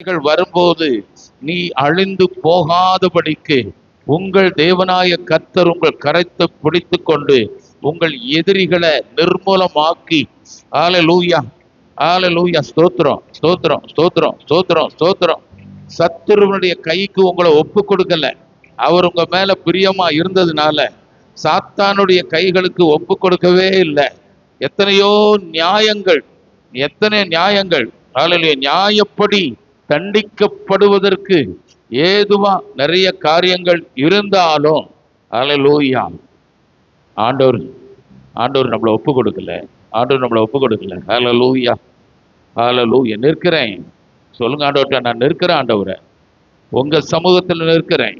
பிரச்சனைகள் வரும்போது நீ அழிந்து போகாதபடிக்கு உங்கள் தேவனாய கத்தர் உங்கள் கரைத்து பிடித்து கொண்டு உங்கள் எதிரிகளை நிர்மூலமாக்கி. ஆல லூயா ஆல லூயா ஸ்தோத்திரம் ஸ்தோத்திரம் ஸ்தோத்திரம் ஸ்தோத்திரம் ஸ்தோத்திரம். சத்துருவனுடைய கைக்கு உங்களை ஒப்பு கொடுக்கல. அவர் உங்க மேல பிரியமா இருந்ததுனால சாத்தானுடைய கைகளுக்கு ஒப்பு கொடுக்கவே இல்லை. எத்தனையோ நியாயங்கள் எத்தனை நியாயங்கள். ஆலையிலே நியாயப்படி தண்டிக்கப்படுவதற்கு ஏதுவா நிறைய காரியங்கள் இருந்தாலும் அலலூயா ஆண்டவர் ஆண்டவர் நம்மளை ஒப்பு கொடுக்கல ஆண்டவர் நம்மளை ஒப்பு கொடுக்கல அதில் லூயா நிற்கிறேன். சொல்லுங்க ஆண்டவர்கிட்ட நான் நிற்கிறேன் ஆண்டவரை. உங்க சமூகத்தில் நிற்கிறேன்.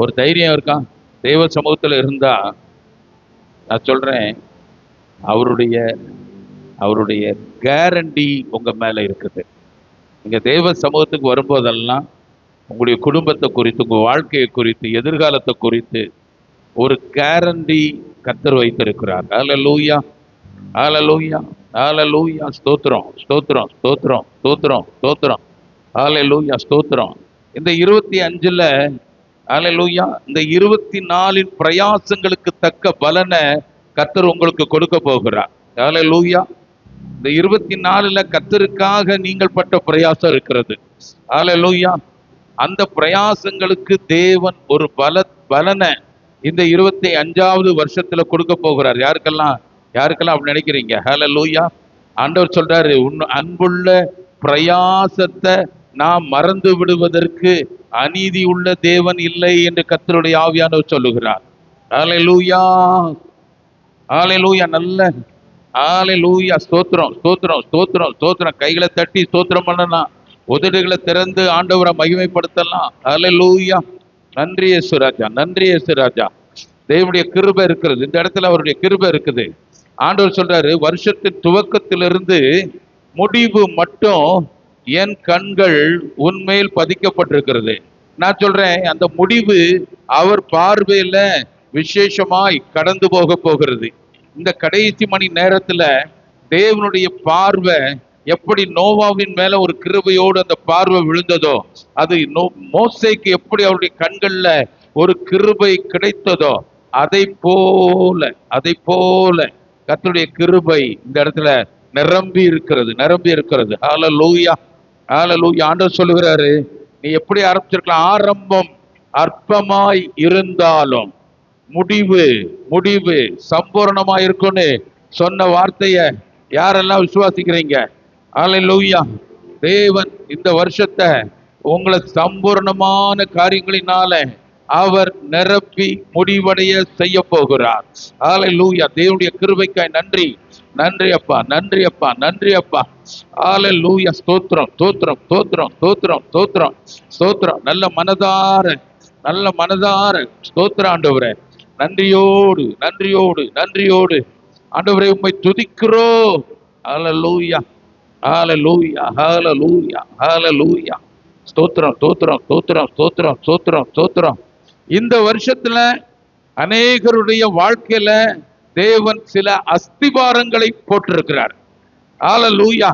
ஒரு தைரியம் இருக்கா? தெய்வ சமூகத்தில் இருந்தா நான் சொல்றேன் அவருடைய அவருடைய கேரண்டி உங்க மேல இருக்குது. நீங்க தெய்வ சமூகத்துக்கு வரும்போதெல்லாம் உங்களுடைய குடும்பத்தை குறித்து உங்கள் வாழ்க்கையை குறித்து எதிர்காலத்தை குறித்து ஒரு கேரண்டி கத்தர் வைத்திருக்கிறார். ஹalleluya ஹalleluya லூயா ஸ்தோத்திரம் ஸ்தோத்திரம் ஸ்தோத்திரம் ஸ்தோத்திரம் ஸ்தோத்திரம். லூயா ஸ்தோத்திரம். இந்த இருபத்தி அஞ்சுல லூயா இந்த இருபத்தி நாலின் பிரயாசங்களுக்கு தக்க பலனை கத்தர் உங்களுக்கு கொடுக்க போகிறார். லூயா இந்த இருபத்தி நாலுல கத்தருக்காக நீங்கள் பட்ட பிரயாசம் இருக்கிறது. ஹalleluya அந்த பிரயாசங்களுக்கு தேவன் ஒரு பல பலனை இந்த இருபத்தி அஞ்சாவது வருஷத்துல கொடுக்க போகிறார். யாருக்கெல்லாம் யாருக்கெல்லாம் அப்படி நினைக்கிறீங்க? ஹalleluya ஆண்டவர் சொல்றாரு உன் அன்புள்ள பிரயாசத்தை நாம் மறந்து விடுவதற்கு அநீதி உள்ள தேவன் இல்லை என்று கத்தருடைய ஆவியானவர் சொல்லுகிறார். ஹல லூயா நல்ல ஆலை லூயா ஸ்தோத்திரம் ஸ்தோத்திரம் ஸ்தோத்திரம் ஸ்தோத்திரம். கைகளை தட்டி ஸ்தோத்திரம் பண்ணலாம் உதடுகளை திறந்து ஆண்டவரை மகிமைப்படுத்தலாம். ஹalleluya. நன்றி இயேசு ராஜா நன்றி இயேசு ராஜா. தேவனுடைய கிருபை இருக்கிறது. இந்த இடத்துல அவருடைய கிருபை இருக்குது. ஆண்டவர் சொல்றாரு வருஷத்தின் துவக்கத்திலிருந்து முடிவு மட்டும் என் கண்கள் உண்மையில் பதிக்கப்பட்டிருக்கிறது. நான் சொல்றேன் அந்த முடிவு அவர் பார்வையில விசேஷமாய் கடந்து போக போகிறது. இந்த கடைசி மணி நேரத்துல தேவனுடைய பார்வை எப்படி நோவாவின் மேல ஒரு கிருபையோடு அந்த பார்வை விழுந்ததோ அது நோ- எப்படி அவருடைய கண்கள்ல ஒரு கிருபை கிடைத்ததோ அதை போல அதை போல கர்த்தருடைய கிருபை இந்த இடத்துல நிரம்பி இருக்கிறது நிரம்பி இருக்கிறது. ஆல லூயா ஆல லூயா ஆண்டவர் சொல்லுகிறாரு நீ எப்படி ஆரம்பிச்சிருக்கலாம்? ஆரம்பம் அற்பமாய் இருந்தாலும் முடிவு முடிவு சம்பூர்ணமா இருக்கும்னு சொன்ன வார்த்தைய யாரெல்லாம் விசுவாசிக்கிறீங்க? ஆலை லூயா தேவன் இந்த வருஷத்தை உங்களை சம்பூர்ணமான காரியங்களினால அவர் நிரப்பி முடிவடைய செய்ய போகிறார் ஆலை லூயா தேவனுடைய கிருபைக்காய் நன்றி. நன்றி அப்பா நன்றி அப்பா நன்றி அப்பா. ஆலை லூயா ஸ்தோத்திரம் தோத்திரம் தோத்திரம் தோத்திரம் தோத்திரம் ஸ்தோத்திரம். நல்ல மனதார நல்ல மனதார ஸ்தோத்திர ஆண்டவரே. நன்றியோடு நன்றியோடு நன்றியோடு. ஆண்டவரே உம்மை துதிக்கிறோம். ஹalleluya ஹalleluya ஹalleluya ஹalleluya ஸ்தோத்திரம் ஸ்தோத்திரம் ஸ்தோத்திரம் ஸ்தோத்திரம் ஸ்தோத்திரம் ஸ்தோத்திரம். இந்த வருஷத்துல அநேகருடைய வாழ்க்கையில தேவன் சில அஸ்திபாரங்களை போட்டிருக்கிறார். ஹalleluya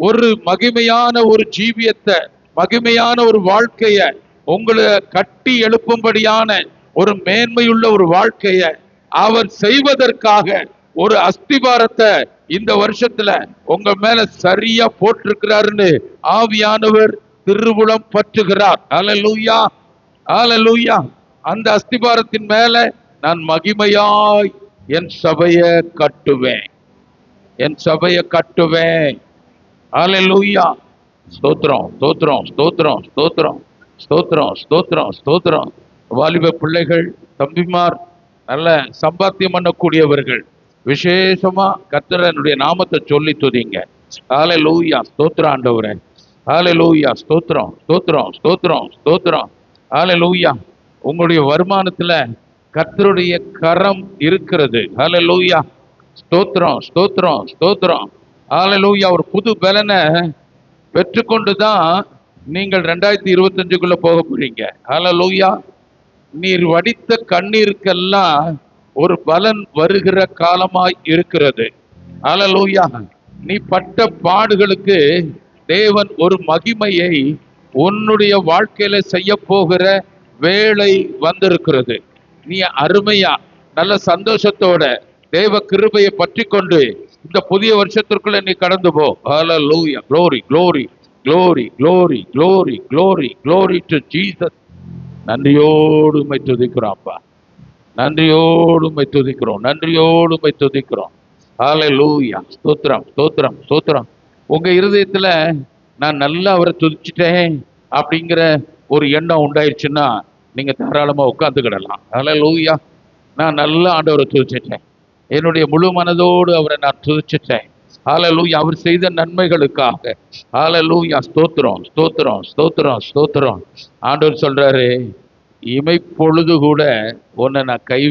ஒரு மகிமையான ஒரு ஜீவியத்தை மகிமையான ஒரு வாழ்க்கைய உங்களை கட்டி எழுப்பும்படியான ஒரு மேன்மையுள்ள ஒரு வாழ்க்கைய அவர் செய்வதற்காக ஒரு அஸ்திபாரத்தை இந்த வருஷத்துல உங்க மேல சரியா போட்டிருக்கிறாருன்னு ஆவியானவர் திருவுளம் பற்றுகிறார். ஹalleluya ஹalleluya அந்த அஸ்திபாரத்தின் மேல நான் மகிமையாய் என் சபையை கட்டுவேன். என் சபையை கட்டுவேன். ஹalleluya ஸ்தோத்திரம் ஸ்தோத்திரம் ஸ்தோத்திரம் ஸ்தோத்திரம் ஸ்தோத்திரம் ஸ்தோத்திரம் ஸ்தோத்திரம். வாலிப பிள்ளைகள் தம்பிமார் நல்ல சம்பாத்தியம் பண்ணக்கூடியவர்கள் விசேஷமா கத்திரனுடைய நாமத்தை சொல்லி துதிங்க. ஹalleluya ஸ்தோத்திரம் ஆண்டவரே. ஹalleluya ஸ்தோத்திரம் ஸ்தோத்திரம் ஸ்தோத்திரம் ஸ்தோத்திரம். லூயா உங்களுடைய வருமானத்துல கத்தருடைய கரம் இருக்கிறது. ஹalleluya ஸ்தோத்திரம் ஸ்தோத்திரம் ஸ்தோத்திரம். லூயா ஒரு புது பலனை பெற்றுக்கொண்டு தான் நீங்கள் ரெண்டாயிரத்தி இருபத்தஞ்சுக்குள்ள போக போறீங்க. லூயா நீர் வடித்த கண்ணீருக்கெல்லாம் ஒரு பலன் வருகிற காலமாய் இருக்கிறது. அலலூயா. நீ பட்ட பாடுகளுக்கு தேவன் ஒரு மகிமையை உன்னுடைய வாழ்க்கையில செய்ய போகிற வேலை வந்திருக்கிறது. நீ அருமையா நல்ல சந்தோஷத்தோட தேவ கிருபையை பற்றி கொண்டு இந்த புதிய வருஷத்திற்குள்ள நீ கடந்து போ. ஹalleluya glory glory glory glory glory glory glory to Jesus நன்றியோடு உண்மை துதிக்கிறோம் அப்பா. நன்றியோடு உண்மை துதிக்கிறோம் நன்றியோடு உண்மை துதிக்கிறோம். ஹalleluya ஸ்தோத்திரம் ஸ்தோத்திரம் ஸ்தோத்திரம். உங்க இருதயத்துல நான் நல்லா அவரை துதிச்சிட்டேன் அப்படிங்கிற ஒரு எண்ணம் உண்டாயிருச்சுன்னா நீங்க தாராளமா உட்காந்துக்கிடலாம் ஆலை லூயா நான் நல்லா ஆண்டவரை துதிச்சிட்டேன். என்னுடைய முழு மனதோடு அவரை நான் துதிச்சிட்டேன். ஹalleluya அவர் செய்த நன்மைகளுக்காக. ஹalleluya ஸ்தோத்திரம் ஸ்தோத்திரம் ஸ்தோத்திரம் ஸ்தோத்திரம். ஆண்டவர் சொல்றாரு இமைப்பொழுது கூட உன்னை நான் கை